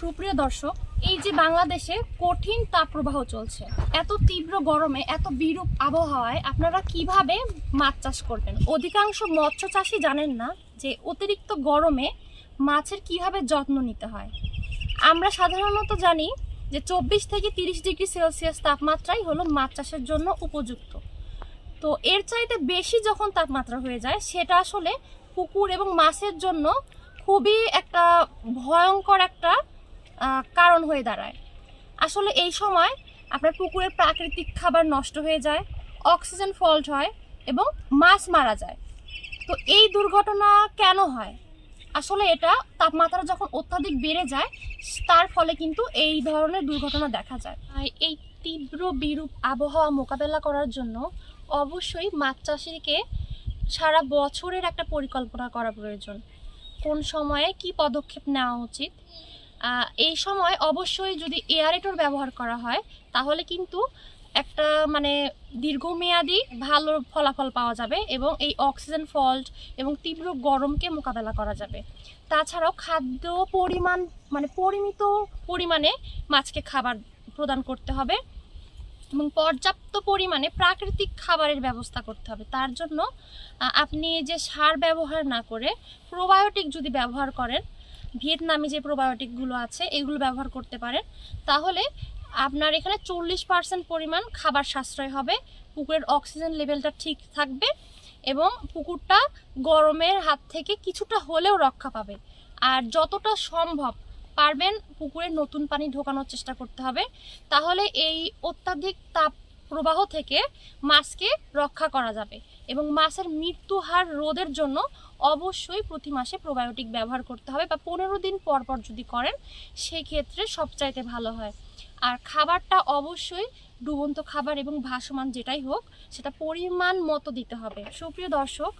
সুপ্রিয় দর্শক, এই যে বাংলাদেশে কঠিন তাপপ্রবাহ চলছে, এত তীব্র গরমে, এত বিরূপ আবহাওয়ায় আপনারা কীভাবে মাছ চাষ করবেন? অধিকাংশ মৎস্য চাষি জানেন না যে অতিরিক্ত গরমে মাছের কীভাবে যত্ন নিতে হয়। আমরা সাধারণত জানি যে চব্বিশ থেকে তিরিশ ডিগ্রি সেলসিয়াস তাপমাত্রাই হলো মাছ চাষের জন্য উপযুক্ত। তো এর চাইতে বেশি যখন তাপমাত্রা হয়ে যায়, সেটা আসলে পুকুর এবং মাছের জন্য খুবই একটা ভয়ঙ্কর একটা কারণ হয়ে দাঁড়ায়। আসলে এই সময় আপনার পুকুরের প্রাকৃতিক খাবার নষ্ট হয়ে যায়, অক্সিজেন ফল্ট হয় এবং মাছ মারা যায়। তো এই দুর্ঘটনা কেন হয়? আসলে এটা তাপমাত্রা যখন অত্যাধিক বেড়ে যায়, তার ফলে কিন্তু এই ধরনের দুর্ঘটনা দেখা যায়। এই তীব্র বিরূপ আবহাওয়া মোকাবেলা করার জন্য অবশ্যই মাছ চাষিকে সারা বছরের একটা পরিকল্পনা করা প্রয়োজন। কোন সময়ে কি পদক্ষেপ নেওয়া উচিত? এই সময় অবশ্যই যদি এয়ারেটর ব্যবহার করা হয়, তাহলে কিন্তু একটা মানে দীর্ঘমেয়াদী ভালো ফলাফল পাওয়া যাবে এবং এই অক্সিজেন ফল্ট এবং তীব্র গরমকে মোকাবেলা করা যাবে। তাছাড়াও খাদ্য পরিমাণ মানে পরিমিত পরিমাণে মাছকে খাবার প্রদান করতে হবে এবং পর্যাপ্ত পরিমাণে প্রাকৃতিক খাবারের ব্যবস্থা করতে হবে। তার জন্য আপনি যে সার ব্যবহার না করে প্রোবায়োটিক যদি ব্যবহার করেন ভিয়েতনামি যে প্রোবায়োটিকগুলো আছে, এগুলো ব্যবহার করতে পারেন। তাহলে আপনার এখানে চল্লিশ পার্সেন্ট পরিমাণ খাবার সাশ্রয় হবে, পুকুরের অক্সিজেন লেভেলটা ঠিক থাকবে এবং পুকুরটা গরমের হাত থেকে কিছুটা হলেও রক্ষা পাবে। আর যতটা সম্ভব পারবেন পুকুরে নতুন পানি ঢোকানোর চেষ্টা করতে হবে। তাহলে এই অত্যাধিক তাপ প্রবাহ থেকে মাছকে রক্ষা করা যাবে এবং মাছের মৃত্যু হার রোধের জন্য অবশ্যই প্রতি মাসে প্রোবায়োটিক ব্যবহার করতে হবে বা পনেরো দিন পর পর যদি করেন সেই ক্ষেত্রে সবচাইতে ভালো হয়। আর খাবারটা অবশ্যই ডুবন্ত খাবার এবং ভাসমান যেটাই হোক, সেটা পরিমাণ মতো দিতে হবে। সুপ্রিয় দর্শক,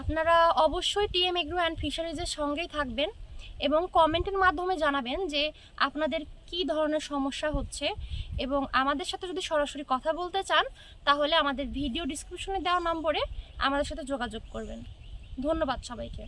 আপনারা অবশ্যই টিএম এগ্রো অ্যান্ড ফিশারিজের সঙ্গেই থাকবেন। এবং কমেন্টের মাধ্যমে জানাবেন যে আপনাদের কি ধরনের সমস্যা হচ্ছে এবং আমাদের সাথে যদি সরাসরি কথা বলতে চান, তাহলে আমাদের ভিডিও ডিসক্রিপশনে দেওয়া নম্বরে আমাদের সাথে যোগাযোগ করবেন। ধন্যবাদ সবাইকে।